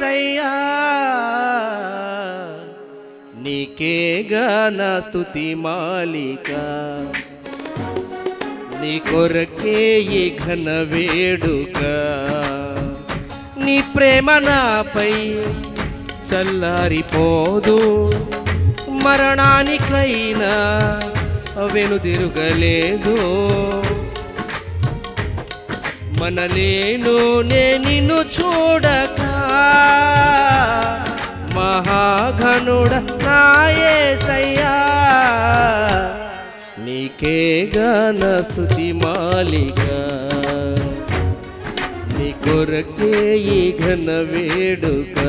సయ్యా నీకే నా స్తుతి మాలిక. నీ కొరకే ఈ ఘన వేడుక. నీ ప్రేమ నాపై చల్లారిపోదు. మరణానికైనా వెనుదిరుగలేదు మనలేను నే నిన్ను చూడక మహాఘనుడ నాయసయ్యా. నీకే గాన స్థుతి మాలిక. నీ కొరకే ఈ ఘన వేడుక.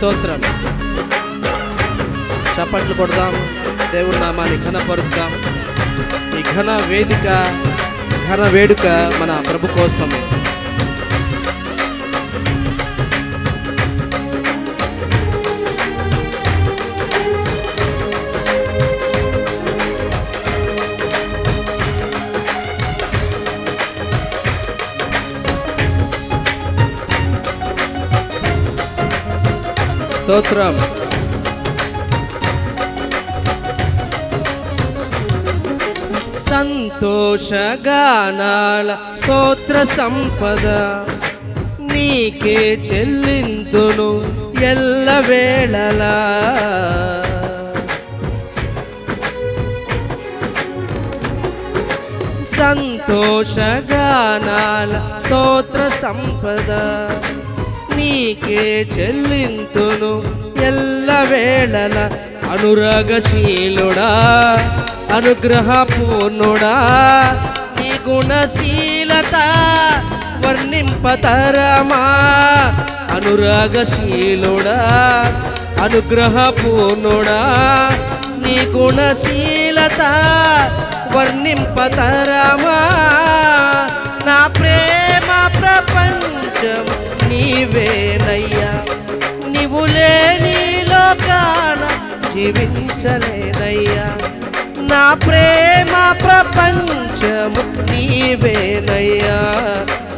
స్తోత్రం చప్పట్లు కొడదాం దేవుడి నామాన్ని ఘనపరుద్దాం. ఈ ఘన వేదిక ఘన వేడుక మన ప్రభు కోసమే. స్తోత్రం. సంతోషగానాల స్తోత్ర సంపద నీకే చెల్లింతును ఎల్ల వేళలా. సంతోషగానాల స్తోత్ర సంపద నీకే చెల్లింతును ఎల్ల వేళల అనురాగశీలుడా అనుగ్రహపూర్ణుడా. నీ గుణశీలత వర్ణింపతరమా అనురాగశీలుడా అనుగ్రహపూర్ణుడా. నీ గుణశీలత వర్ణింపతరమా. నా ప్రేమ ప్రపంచం నీవేనయ్యా. నీవు లేని లోకాన జీవించలేనయ్యా. నా ప్రేమ ప్రపంచము నీవేనయ్యా.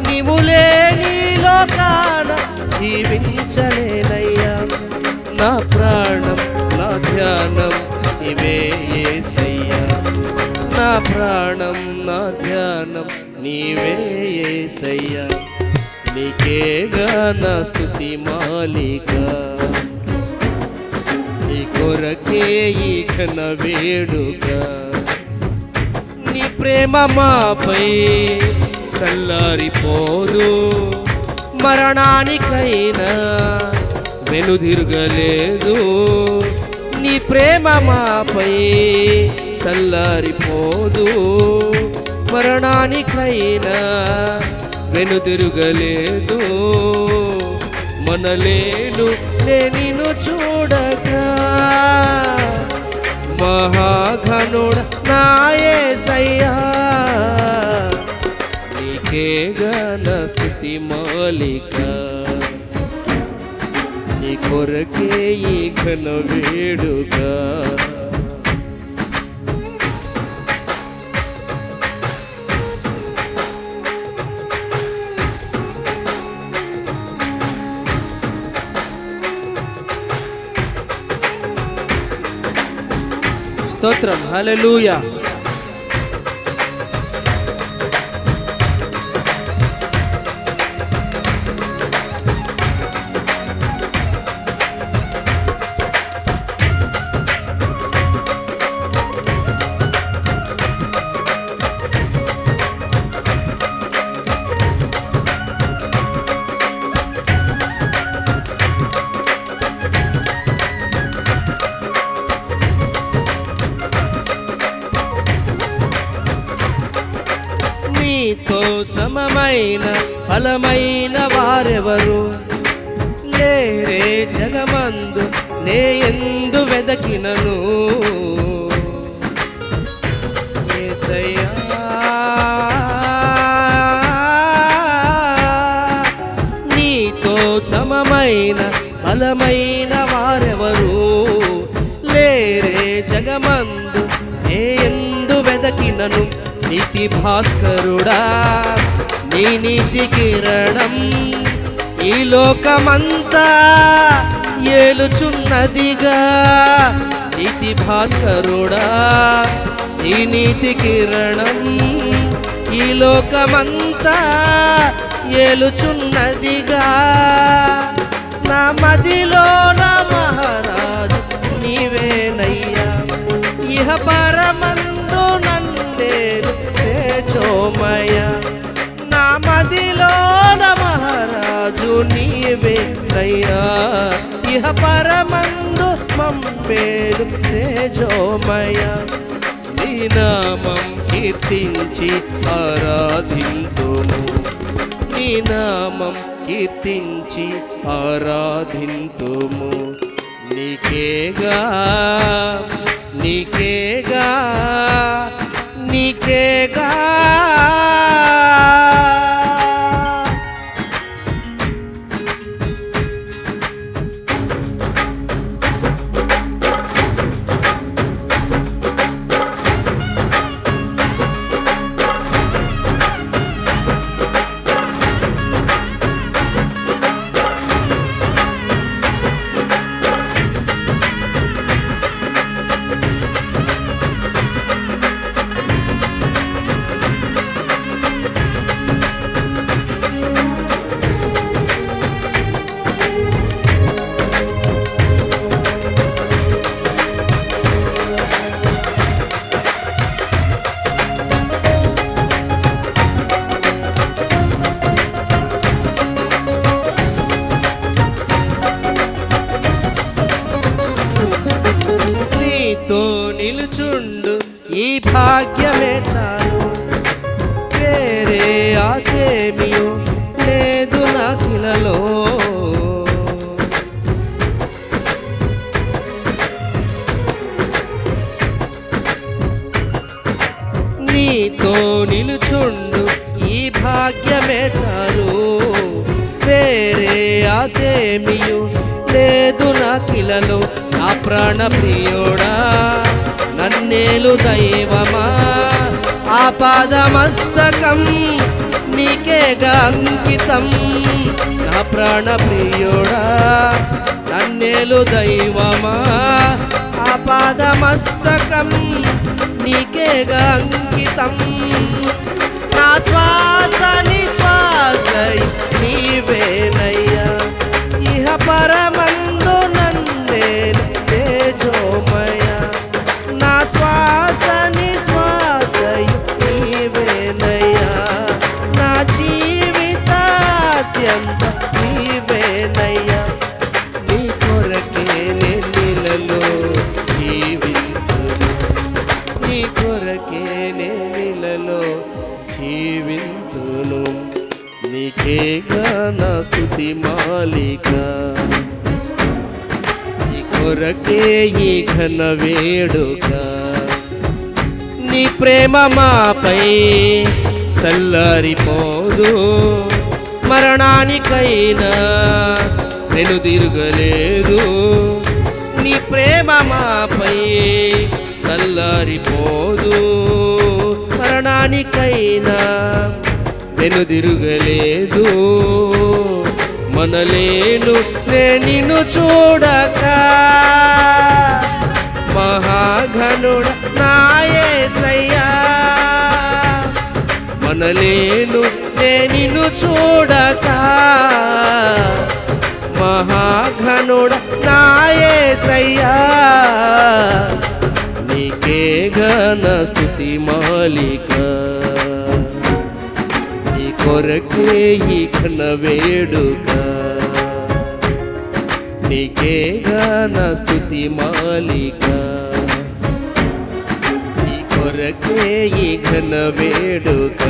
నీవు లేని లోకాన జీవించలేనయ్యా. నా ప్రాణం నా ధ్యానం ఇవే ఏసయ్యా. నా ప్రాణం నా ధ్యానం నీవే ఏసయ్యా. నీకేగా నా స్థుతి మాలిక. నీ కొరకే ఈ ఘన వేడుక. నీ ప్రేమ మాపై చల్లారిపోదు. మరణానికైనా వెనుదిరగలేదు నీ ప్రేమ మాపై చల్లారిపోదు. మరణానికైనా వెను వెనుదిరగలేదు మనలేను నేను చూడగా మహాఘనుడ నాయే సయ్యా. నీకే గన స్థితి మాలిక. నీ కొరకే ఈ ఘన వేడుగా స్తోత్రం. హలలుయా నీతో సమమైన ఫలమైన వారెవరు? లేరే జగమందు నే ఎందు వెదకినను. నీతో సమమైన బలమైన వారెవరు? లేరే జగమందు నే ఎందు వెదకినను. నీతి భాస్కరుడా నీ నీతి కిరణం ఈ లోకమంతా ఏలుచున్నదిగా. నీతి భాస్కరుడా నీ నీతి కిరణం ఈ లోకమంతా ఏలుచున్నదిగా. నా మదిలో నా మహారాజు నీవేనయ్యా ఇహ పరమ తేజోమయ నా మదిలో నా నీవే నీవేనయ్యా ఇహ పరమందు మమ్మేలు తేజోమయ. నీ నామం కీర్తించి ఆరాధింతుము. నీ నామం కీర్తించి ఆరాధింతుము. నీకేగా నీకేగా నీకేగా. భాగ్యమే చాలు వేరే ఆశేమియు లేదు నాకిలలో. నీతో నిలుచుండు ఈ భాగ్యమే చాలు. వేరే ఆశేమియు లేదు నాకిలలో. నా ప్రాణ ప్రియుడా నన్నేలు దైవమా? ఆ పాదమస్తకం నీకేగా అంకితం నా ప్రాణప్రియుడా నన్నేలు దైవమా? ఆ పాదమస్తకం నీకేగా అంకితం నా శ్వాస నిశ్వాసై నీవేనయ్యా. ఇహ పరమ నీ కొరకే నేనిలలో జీవింతును. నీకేగా నా స్థుతి మాలిక. నీ కొరకే ఈ ఘన వేడుక. నీ ప్రేమ మాపై చల్లారిపోదు. మరణానికైనా నేను తిరగలేదు. నీ ప్రేమ మాపై చల్లారిపోదు. మరణానికైనా నేను తిరగలేదు. మనలేను నేను చూడక. మహాఘనుడ నాయసయ్యా మనలేను నేను చూడక. మహాఘనుడ నాయసయ్యా ఘన స్థితి మాలిక. నీ కొరకే ఈ ఘన వేడుక. నీకే ఘన స్థుతి మాలిక. నీ కొరకే ఈ ఘన వేడుక.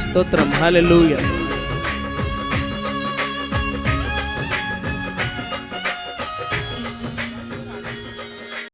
స్తోత్రం. హాలెలూయా